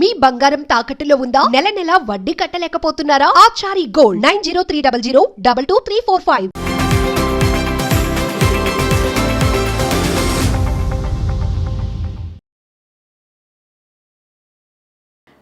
మీ బంగారం తాకట్టులో ఉందా? నెల నెల వడ్డీ కట్టలేకపోతున్నారా? Achari gold nine zero three double zero double two three four five.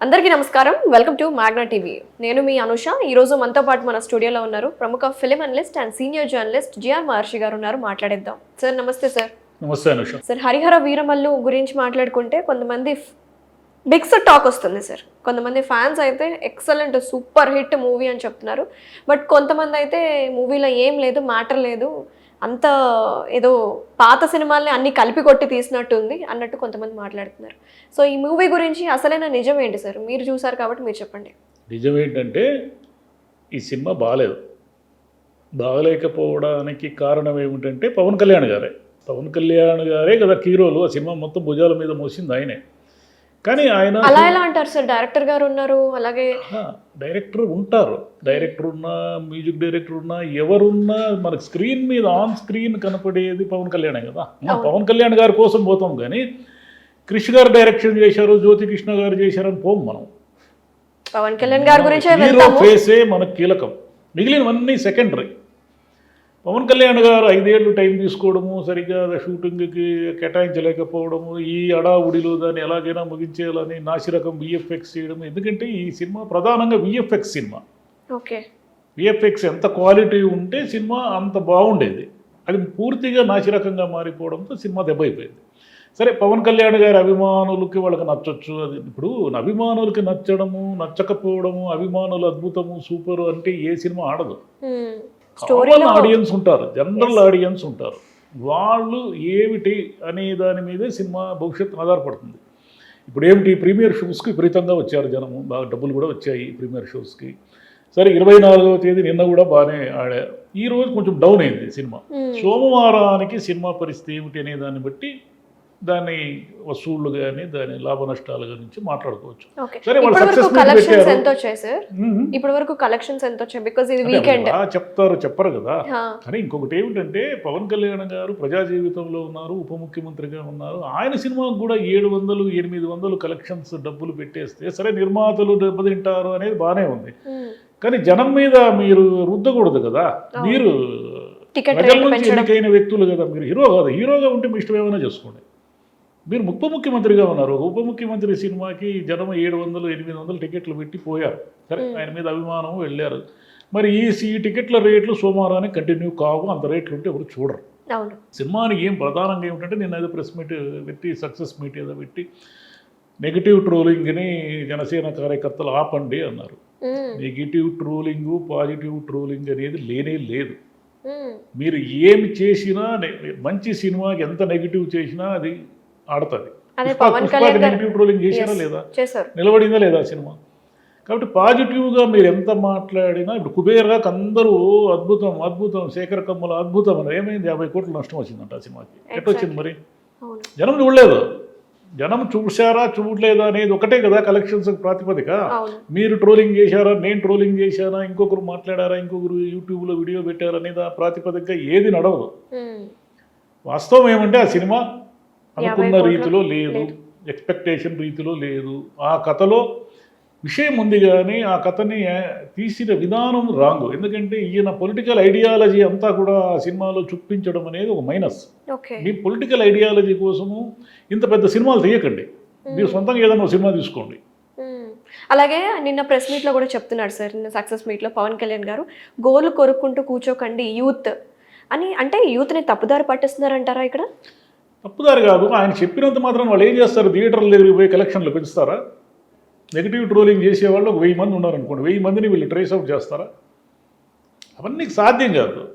అందరికీ నమస్కారం. Welcome to Magna TV. నేను మీ అనుష. ఈ రోజు మనతో పాటు మన స్టూడియోలో ఉన్నారు ప్రముఖ film analyst and senior journalist GR Maharshi గారు ఉన్నారు. మాట్లాడేద్దాం. సార్ నమస్తే సార్. నమస్తే అనుష. సార్ హరిహర వీరమల్లు గురించి మాట్లాడుకుంటే కొంతమంది బిగ్స్ టాక్ వస్తుంది సార్ కొంతమంది ఫ్యాన్స్ అయితే ఎక్సలెంట్ సూపర్ హిట్ మూవీ అని చెప్తున్నారు. బట్ కొంతమంది అయితే మూవీలో ఏం లేదు మ్యాటర్ లేదు. అంత ఏదో పాత సినిమాల్ని అన్ని కలిపి కొట్టి తీసినట్టుంది అన్నట్టు కొంతమంది మాట్లాడుతున్నారు. సో ఈ మూవీ గురించి అసలైన నిజం ఏంటి సార్ మీరు చూసారు కాబట్టి మీరు చెప్పండి. నిజం ఏంటంటే ఈ సినిమా బాగాలేదు బాగలేకపోవడానికి కారణం ఏమిటంటే పవన్ కళ్యాణ్ గారే. పవన్ కళ్యాణ్ గారే కదా హీరోలు ఆ సినిమా మొత్తం భుజాల మీద మోసింది ఆయనే. కానీ ఆయన అలా ఎలా అంటారు సార్? డైరెక్టర్ గారు ఉన్నారు అలాగే డైరెక్టర్ ఉంటారు. డైరెక్టర్ ఉన్నా మ్యూజిక్ డైరెక్టర్ ఉన్నా ఎవరున్నా మనకి స్క్రీన్ మీద ఆన్ స్క్రీన్ కనపడేది పవన్ కళ్యాణే కదా. పవన్ కళ్యాణ్ గారి కోసం పోతాం కానీ క్రిష్ గారు డైరెక్షన్ చేశారు జ్యోతి కృష్ణ గారు చేశారని పోం మనం. పవన్ కళ్యాణ్ గారి గురించే హీరో వెళ్తాము. ఫేసే మనకు కీలకం. మిగిలినవన్నీ సెకండరీ పవన్ కళ్యాణ్ గారు ఐదేళ్ళు టైం తీసుకోవడము సరిగ్గా షూటింగ్కి కేటాయించలేకపోవడము ఈ అడావుడిలో దాన్ని ఎలాగైనా ముగించేయాలని నాసిరకం విఎఫ్ఎక్స్ చేయడం ఎందుకంటే ఈ సినిమా ప్రధానంగా విఎఫ్ఎక్స్ సినిమా. ఓకే. విఎఫ్ఎక్స్ ఎంత క్వాలిటీ ఉంటే సినిమా అంత బాగుండేది. అది పూర్తిగా నాసిరకంగా మారిపోవడంతో సినిమా దెబ్బైపోయింది. సరే పవన్ కళ్యాణ్ గారి అభిమానులకి వాళ్ళకి నచ్చొచ్చు. అది ఇప్పుడు అభిమానులకి నచ్చడము నచ్చకపోవడము అభిమానులు అద్భుతము సూపరు అంటే ఏ సినిమా ఆడదు. స్టోరీలో ఆడియన్స్ ఉంటారు. జనరల్ ఆడియన్స్ ఉంటారు. వాళ్ళు ఏమిటి అనే దాని మీదే సినిమా భవిష్యత్తు ఆధారపడుతుంది. ఇప్పుడు ఏమిటి? ప్రీమియర్ షోస్కి విపరీతంగా వచ్చారు జనము. బాగా డబ్బులు కూడా వచ్చాయి ప్రీమియర్ షోస్కి సరే ఇరవై నాలుగవ తేదీ నిన్న కూడా బాగానే ఆడారు. ఈ రోజు కొంచెం డౌన్ అయింది సినిమా. సోమవారానికి సినిమా పరిస్థితి ఏమిటి అనే దాన్ని బట్టి దాని వసూళ్ళు కానీ దాని లాభ నష్టాల గురించి మాట్లాడుకోవచ్చు. సరే, కలెక్షన్స్. ఎంత వచ్చాయి సార్. మ్మ్. ఇప్పటి వరకు కలెక్షన్స్ ఎంత వచ్చాయి బికాజ్ ఇది అంటే వీకెండ్ అలా చెప్తారు చెప్పరు కదా. కానీ ఇంకొకటి ఏమిటంటే పవన్ కళ్యాణ్ గారు ప్రజా జీవితంలో ఉన్నారు ఉప ముఖ్యమంత్రిగా ఉన్నారు. ఆయన సినిమాకు కూడా ఏడు వందలు ఎనిమిది వందలు కలెక్షన్స్ డబ్బులు పెట్టేస్తే సరే నిర్మాతలు దెబ్బతింటారు అనేది బాగానే ఉంది. కానీ జనం మీద మీరు రుద్దకూడదు కదా. మీరు ప్రజల నుంచి ఎన్నికైన వ్యక్తులు కదా మీరు. హీరో కాదు హీరోగా ఉంటే మీ ఇష్టం ఏమైనా చేసుకోండి. మీరు ఉప ముఖ్యమంత్రిగా ఉన్నారు. ఉప ముఖ్యమంత్రి సినిమాకి జనం ఏడు వందలు ఎనిమిది వందలు టికెట్లు పెట్టి పోయారు. సరే ఆయన మీద అభిమానం వెళ్ళారు. మరి ఈ ఈ టికెట్ల రేట్లు సోమవారానికి కంటిన్యూ కావు అంత రేట్లు ఉంటే ఎవరు చూడరు. సినిమానికి ఏం ప్రధానంగా ఏమిటంటే నేను ఏదో ప్రెస్ మీట్ పెట్టి సక్సెస్ మీట్ ఏదో పెట్టి నెగిటివ్ ట్రోలింగ్ని జనసేన కార్యకర్తలు ఆపండి అన్నారు. నెగిటివ్ ట్రోలింగ్ పాజిటివ్ ట్రోలింగ్ అనేది లేనే లేదు. మీరు ఏమి చేసినా మంచి సినిమాకి ఎంత నెగిటివ్ చేసినా అది ఆడుతుంది. లేదా? నిలబడిందా లేదా సినిమా? కాబట్టి పాజిటివ్గా మీరు ఎంత మాట్లాడినా ఇప్పుడు కుబేర్గా అందరూ అద్భుతం అద్భుతం శేఖర్ కమ్మల అద్భుతం అని ఏమైంది? యాభై కోట్లు నష్టం వచ్చిందంట ఆ సినిమాకి. ఎట్టొచ్చింది మరి? జనం చూడలేదు. జనం చూశారా చూడలేదా అనేది ఒకటే కదా కలెక్షన్స్ ప్రాతిపదిక. మీరు ట్రోలింగ్ చేశారా నేను ట్రోలింగ్ చేశానా ఇంకొకరు మాట్లాడారా ఇంకొకరు యూట్యూబ్లో వీడియో పెట్టారా అనేది ఆ ప్రాతిపదికగా ఏది నడవదు. వాస్తవం ఏమంటే ఆ సినిమా అనుకున్న రీతిలో లేదు. ఎక్స్పెక్టేషన్ రీతిలో లేదు. ఆ కథలో విషయం ఉంది కానీ ఆ కథని తీసిన విధానం రాంగ్. ఎందుకంటే ఈయన పొలిటికల్ ఐడియాలజీ అంతా కూడా ఆ సినిమాలో చూపించడం అనేది ఒక మైనస్ మీ పొలిటికల్ ఐడియాలజీ కోసము ఇంత పెద్ద సినిమాలు తీయకండి. మీరు సొంతంగా ఏదైనా సినిమా తీసుకోండి. అలాగే నిన్న ప్రెస్ మీట్లో కూడా చెప్తున్నాడు సార్ నిన్న సక్సెస్ మీట్లో పవన్ కళ్యాణ్ గారు గోలు కొరుక్కుంటూ కూర్చోకండి యూత్ అని. అంటే యూత్ని తప్పుదారి పట్టిస్తున్నారంటారా ఇక్కడ? తప్పుదారి కాదు. ఆయన చెప్పినంత మాత్రం వాళ్ళు ఏం చేస్తారు? థియేటర్ల దగ్గరికి పోయి కలెక్షన్లు పెంచుతారా? నెగిటివ్ ట్రోలింగ్ చేసేవాళ్ళు ఒక వెయ్యి మంది ఉన్నారనుకోండి. వెయ్యి మందిని వీళ్ళు ట్రేస్ అవుట్ చేస్తారా? అవన్నీ సాధ్యం కాదు.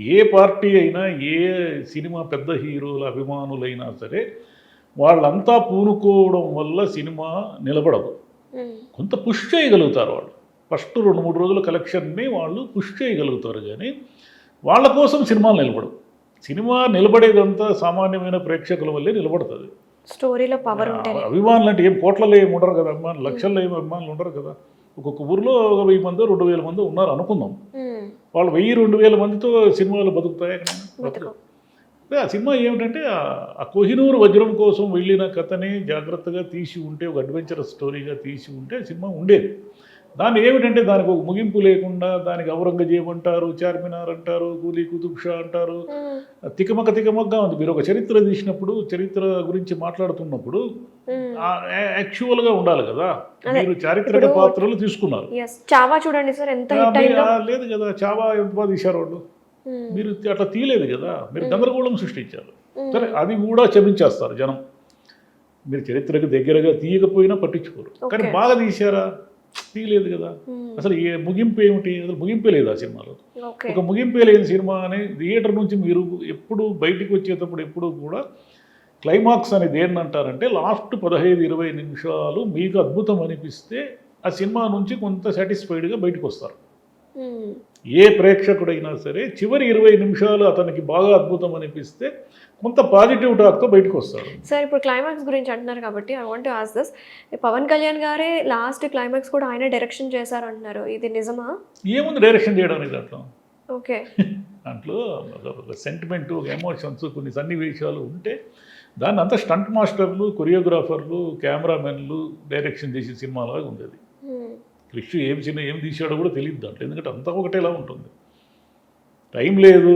ఏ పార్టీ అయినా ఏ సినిమా పెద్ద హీరోల అభిమానులైనా సరే వాళ్ళంతా పూనుకోవడం వల్ల సినిమా నిలబడదు. కొంత పుష్ చేయగలుగుతారు వాళ్ళు. ఫస్ట్ రెండు మూడు రోజుల కలెక్షన్ని వాళ్ళు పుష్ చేయగలుగుతారు. కానీ వాళ్ళ కోసం సినిమాలు నిలబడవు. సినిమా నిలబడేదంతా సామాన్యమైన ప్రేక్షకుల వల్లే నిలబడుతుంది. స్టోరీలో పవర్ అభిమానులు అంటే ఏం కోట్లలో ఏమి ఉండరు కదా అభిమానులు లక్షల్లో ఏమి అభిమానులు ఉండరు కదా. ఒక్కొక్క ఊరిలో ఒక వెయ్యి మంది రెండు వేల మంది ఉన్నారు అనుకుందాం. వాళ్ళు వెయ్యి రెండు వేల మందితో సినిమాలు బతుకుతాయి బతుకు. ఆ సినిమా ఏమిటంటే ఆ- ఆ కోహినూరు వజ్రం కోసం వెళ్ళిన కథని జాగ్రత్తగా తీసి ఉంటే ఒక అడ్వెంచరస్ స్టోరీగా తీసి ఉంటే సినిమా ఉండేది. దాన్ని ఏమిటంటే దానికి ఒక ముగింపు లేకుండా దానికి ఔరంగజేబ్ అంటారు చార్మినార్ అంటారు కూలీ కుతుబ్ షా అంటారు. తికమక తికమకగా ఉంది. మీరు ఒక చరిత్ర తీసినప్పుడు చరిత్ర గురించి మాట్లాడుతున్నప్పుడు మ్మ్. యాక్చువల్గా ఉండాలి కదా. మీరు చారిత్రక పాత్రలు తీసుకున్నారు. చావా చూడండి సార్ ఎంత లేదు కదా చావా ఎంత తీశారు వాళ్ళు. మీరు అట్లా తీయలేదు కదా. మీరు గందరగోళం సృష్టించారు. సరే అది కూడా క్షమించేస్తారు జనం. మీరు చరిత్రకు దగ్గరగా తీయకపోయినా పట్టించుకోరు. కానీ. బాగా తీశారా? తీయలేదు కదా మ్మ్. అసలు ఏ ముగింపు ఏమిటి అసలు ముగింపే లేదు ఆ సినిమాలో ఒక ముగింపే లేని సినిమా అని థియేటర్ నుంచి మీరు ఎప్పుడు బయటికి వచ్చేటప్పుడు ఎప్పుడు కూడా క్లైమాక్స్ అనేది ఏంటంటారంటే లాస్ట్ పదహైదు ఇరవై నిమిషాలు మీకు అద్భుతం అనిపిస్తే ఆ సినిమా నుంచి కొంత సాటిస్ఫైడ్గా బయటకు వస్తారు. ఏ ప్రేక్షకుడైనా సరే చివరి ఇరవై నిమిషాలు అతనికి బాగా అద్భుతం అనిపిస్తే కొంత పాజిటివ్ టాక్తో బయటకు వస్తాడు సార్ ఇప్పుడు క్లైమాక్స్ గురించి అంటున్నారు కాబట్టి I want as this Pawan Kalyan గారే లాస్ట్ క్లైమాక్స్ కూడా ఆయన డైరెక్షన్ చేశారు అంటున్నారు ఇది నిజమా? ఏముంది డైరెక్షన్ చేయడానికి దాంట్లో? ఓకే. దాంట్లో ఒక- సెంటిమెంట్ ఒక ఎమోషన్స్ కొన్ని సన్నివేశాలు ఉంటే దాన్ని అంతా స్టంట్ మాస్టర్లు కొరియోగ్రాఫర్లు కెమెరామెన్లు డైరెక్షన్ చేసే సినిమాలాగా ఉండేది. క్రిష్ ఏం చిన్న ఏం తీశాడో కూడా తెలియదు దాంట్లో. ఎందుకంటే అంతా ఒకటేలా ఉంటుంది. టైం లేదు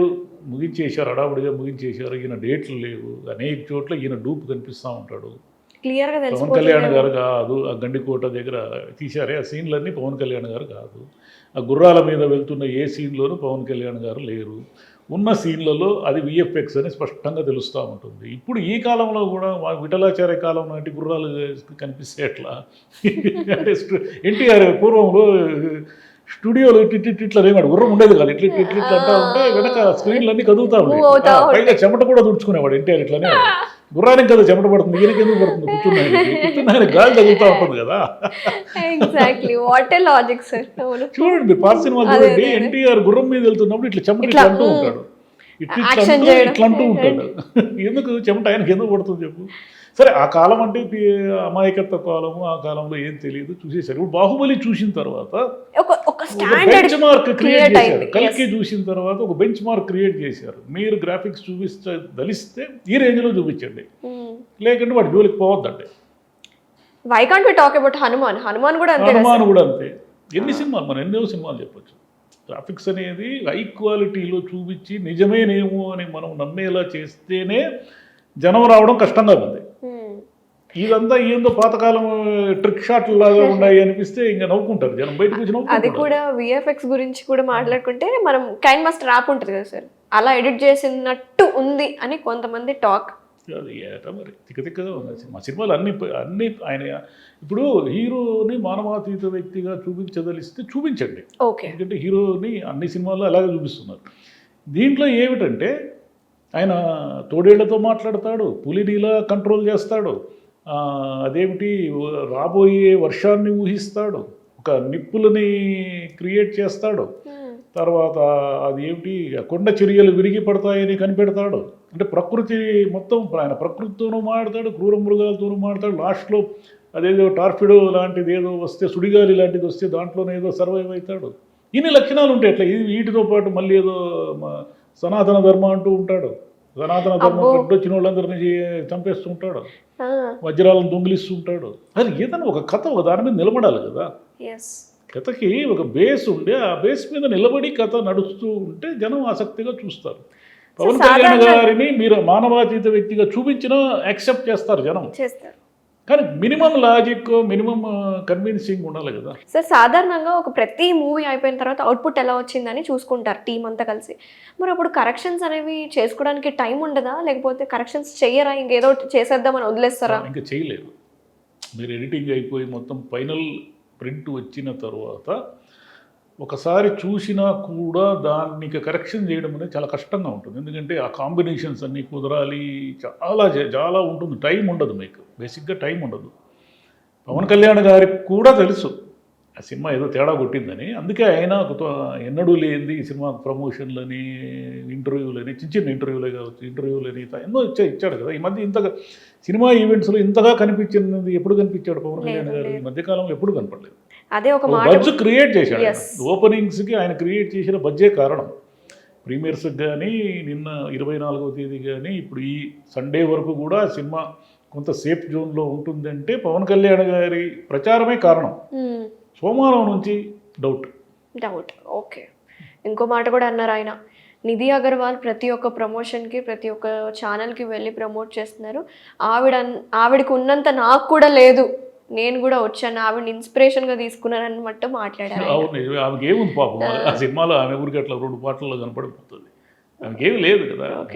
ముగించేశారు హడావుడిగా ముగించేశారు ఈయన డేట్లు లేవు అనేక చోట్ల ఈయన డూప్ కనిపిస్తూ ఉంటాడు. పవన్ కళ్యాణ్ గారు కాదు ఆ గండికోట దగ్గర తీశారే ఆ సీన్లన్నీ పవన్ కళ్యాణ్ గారు కాదు. ఆ గుర్రాల మీద వెళ్తున్న ఏ సీన్లోనూ పవన్ కళ్యాణ్ గారు లేరు. ఉన్న సీన్లలో అది విఎఫ్ఎక్స్ అని స్పష్టంగా తెలుస్తూ ఉంటుంది ఇప్పుడు ఈ కాలంలో కూడా మా విఠలాచార్య కాలం నాటి గుర్రాలు కనిపిస్తే ఎట్లా అంటే ఎన్టీఆర్ పూర్వంలో స్టూడియోలో ఇట్ ఇట్లా రేమాడు గుర్రం ఉండేది కాదు ఇట్లా ఇట్లా ఇట్లా ఇట్లా అంటా ఉంటే వెనక స్క్రీన్లు అన్నీ కదులుతా ఉండేవి పైగా చెమట కూడా దుడుచుకునేవాడు ఎన్టీఆర్ ఇట్లానే గుర్రానికి కదా చెమట పడుతుంది ఈయనకి ఎందుకు పడుతుంది? కూర్చున్నాయని గాలి తగులుతూ ఉంటుంది కదా. Exactly what a logic sir అవును. చూడండి మీరు పాత సినిమా అదే, చూడండి. ఎన్టీఆర్ గుర్రం మీద వెళ్తున్నప్పుడు ఇట్లా చెమట ఇట్లా, అంటూ. ఉంటాడు. ఇట్లా. ఇట్లా అంటూ ఉంటాడు. ఎందుకు? చెమట ఆయనకి ఎందుకు పడుతుంది చెప్పు. సరే ఆ కాలం అంటే అమాయకత్వ కాలము ఆ కాలంలో ఏం తెలియదు. చూసేసారు ఇప్పుడు బాహుబలి చూసిన తర్వాత బెంచ్ మార్క్ క్రియేట్ చేశారు. కలికి. చూసిన తర్వాత ఒక బెంచ్ మార్క్ క్రియేట్ చేశారు. మీరు గ్రాఫిక్స్ చూపిస్తే దలిస్తే ఈ రేంజ్లో చూపించండి. లేకుంటే వాటి జోలికి పోవద్దండి. Why can't we talk about Hanuman Hanuman కూడా అంతే హనుమాన్ కూడా అంతే. ఎన్ని సినిమాలు? మనం ఎన్నో సినిమాలు చెప్పొచ్చు. గ్రాఫిక్స్ అనేది హై క్వాలిటీలో చూపించి నిజమేనేమో అని మనం నమ్మేలా చేస్తేనే జనం రావడం కష్టంగా ఉంది. Hmm. ఇదంతా ఏందో పాతకాలం ట్రిక్ షాట్లు లాగా ఉన్నాయి అనిపిస్తే ఇంకా నవ్వుకుంటారు జనం. బయటకు వచ్చి అది కూడా విఎఫ్ఎక్స్ గురించి కూడా మాట్లాడుకుంటే మనం కైన్ మాస్టర్ యాప్ ఉంటుంది కదా సార్. అలా ఎడిట్ చేసినట్టు ఉంది అని కొంతమంది టాక్ అది ఏటా మరి. తిక్క తిక్కగా ఉంది. సినిమా సినిమాలు అన్ని అన్ని ఆయన ఇప్పుడు హీరోని మానవాతీత వ్యక్తిగా చూపించదలిస్తే చూపించండి. ఓకే ఎందుకంటే హీరోని అన్ని సినిమాల్లో అలాగే చూపిస్తున్నారు. దీంట్లో ఏమిటంటే ఆయన తోడేళ్ళతో మాట్లాడతాడు పులిని ఇలా కంట్రోల్ చేస్తాడు అదేమిటి రాబోయే వర్షాన్ని ఊహిస్తాడు ఒక నిప్పులని క్రియేట్ చేస్తాడు. తర్వాత అది ఏమిటి కొండ చర్యలు విరిగి పడతాయని కనిపెడతాడు. అంటే ప్రకృతి మొత్తం ఆయన ప్రకృతితోనూ మాడతాడు క్రూర మృగాలతోనూ మాడతాడు లాస్ట్లో అదేదో టార్ఫిడో లాంటిది ఏదో వస్తే సుడిగాలి లాంటిది వస్తే దాంట్లోనే ఏదో సర్వైవ్ అవుతాడు. ఇన్ని లక్షణాలు ఉంటాయి అట్లా. ఇది వీటితో పాటు మళ్ళీ ఏదో సనాతన ధర్మ అంటూ ఉంటాడు. సనాతన ధర్మం. వచ్చిన వాళ్ళందరినీ చే- చంపేస్తూ ఉంటాడు వజ్రాలను దొంగిలిస్తూ ఉంటాడు అది ఏదైనా ఒక కథ ఒక దాని మీద నిలబడాలి కదా. కథకి ఒక బేస్ ఉండే ఆ బేస్ మీద నిలబడి కథ నడుస్తూ ఉంటే జనం ఆసక్తిగా చూస్తారు. పవన్ కళ్యాణ్ గారిని మీరు మానవాతీత వ్యక్తిగా చూపించినా యాక్సెప్ట్ చేస్తారు జనం. చేస్తారు. కానీ మినిమం లాజిక్ మినిమం కన్విన్సింగ్ ఉండాలి కదా. సార్ సాధారణంగా ఒక ప్రతి మూవీ అయిపోయిన తర్వాత అవుట్పుట్ ఎలా వచ్చిందని చూసుకుంటారు టీం అంతా కలిసి. మరి అప్పుడు కరెక్షన్స్ అనేవి చేసుకోవడానికి టైం ఉండదా? లేకపోతే కరెక్షన్స్ చెయ్యరా ఇంకేదో చేసేద్దామని వదిలేస్తారా? ఇంకా చేయలేదు. మీరు ఎడిటింగ్ అయిపోయి మొత్తం ఫైనల్ ప్రింట్ వచ్చిన తర్వాత ఒకసారి చూసినా కూడా దాన్ని ఇక కరెక్షన్ చేయడం అనేది చాలా కష్టంగా ఉంటుంది. ఎందుకంటే ఆ కాంబినేషన్స్ అన్నీ కుదరాలి. చాలా చాలా ఉంటుంది. టైం ఉండదు మీకు. బేసిక్గా టైం ఉండదు. పవన్ కళ్యాణ్ గారికి కూడా తెలుసు. ఆ సినిమా ఏదో తేడా కొట్టిందని. అందుకే ఆయన కొత్త- ఎన్నడూ లేనిది ఈ సినిమా ప్రమోషన్లని ఇంటర్వ్యూలని చిన్న చిన్న ఇంటర్వ్యూలే కావచ్చు ఇంటర్వ్యూలని ఎన్నో ఇచ్చా ఇచ్చాడు కదా. ఈ మధ్య ఇంతగా సినిమా ఈవెంట్స్లో ఇంతగా కనిపించినది ఎప్పుడు కనిపించాడు పవన్ కళ్యాణ్ గారు? ఈ. మధ్యకాలంలో ఎప్పుడు కనపడలేదు. అదే ఒక బడ్జ్ క్రియేట్ చేశాడు. ఓపెనింగ్స్కి ఆయన క్రియేట్ చేసిన బడ్జే కారణం. ప్రీమియర్స్కి కానీ నిన్న ఇరవై నాలుగవ తేదీ కానీ ఇప్పుడు ఈ సండే వరకు కూడా సినిమా కొంత సేఫ్ జోన్లో ఉంటుందంటే పవన్ కళ్యాణ్ గారి ప్రచారమే కారణం. సోమవారం నుంచి డౌట్ డౌట్ ఓకే ఇంకో మాట కూడా అన్నారు ఆయన. నిధి అగర్వాల్ ప్రతి ఒక్క ప్రమోషన్కి ప్రతి ఒక్క ఛానల్కి వెళ్ళి ప్రమోట్ చేస్తున్నారు. ఆవిడ ఆవిడకి ఉన్నంత నాకు కూడా లేదు. నేను కూడా వచ్చాను ఆవిడని ఇన్స్పిరేషన్గా తీసుకున్నాను అన్నట్టు మాట్లాడారు. అవును. ఆమెకి ఏముంది పాపం? ఆ. సినిమాలో ఆమె ఊరికి అట్లా రెండు పాటల్లో కనపడిపోతుంది. ఆమెకి ఏమి లేదు కదా.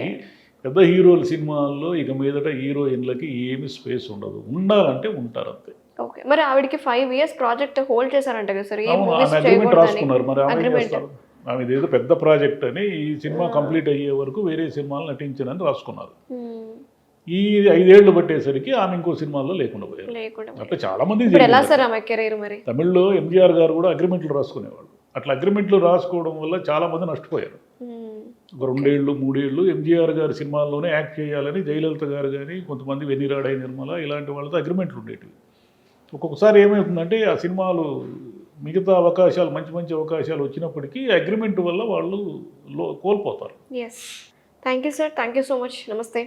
పెద్ద హీరోల సినిమాల్లో ఇక మీదట హీరోయిన్లకి ఏమి స్పేస్ ఉండదు. ఉండాలంటే ఉంటారు అంతే. ఓకే. మరి ఆవిడకి ఫైవ్ ఇయర్స్ ప్రాజెక్ట్ హోల్డ్ చేశారంట కదా సార్? అగ్రిమెంట్ రాసుకున్నారు. మరి ఆమె ఏదో పెద్ద ప్రాజెక్ట్ అని ఈ సినిమా కంప్లీట్ అయ్యే వరకు వేరే సినిమాలు నటించనని రాసుకున్నారు. ఈ ఐదేళ్ళు పట్టేసరికి ఆమె ఇంకో సినిమాల్లో లేకుండా పోయారు. అట్లా చాలా మంది ఇప్పుడు ఎలా జరిగింది. సార్ ఆమె కెరీర్ మరి? తమిళ్ళో ఎంజీఆర్ గారు కూడా అగ్రిమెంట్లు రాసుకునేవాళ్ళు. అట్లా అగ్రిమెంట్లు రాసుకోవడం వల్ల చాలా మంది నష్టపోయారు. ఒక రెండేళ్ళు మూడేళ్ళు ఎంజీఆర్ గారి సినిమాల్లోనే యాక్ట్ చేయాలని జయలలిత గారు కానీ కొంతమంది వెన్నిరాడై నిర్మల ఇలాంటి వాళ్ళతో అగ్రిమెంట్లు ఉండేటివి. ఒక్కొక్కసారి ఏమవుతుందంటే ఆ సినిమాలు మిగతా అవకాశాలు మంచి మంచి అవకాశాలు వచ్చినప్పటికీ అగ్రిమెంట్ వల్ల వాళ్ళు కోల్పోతారు. Thank you sir thank you so much namaste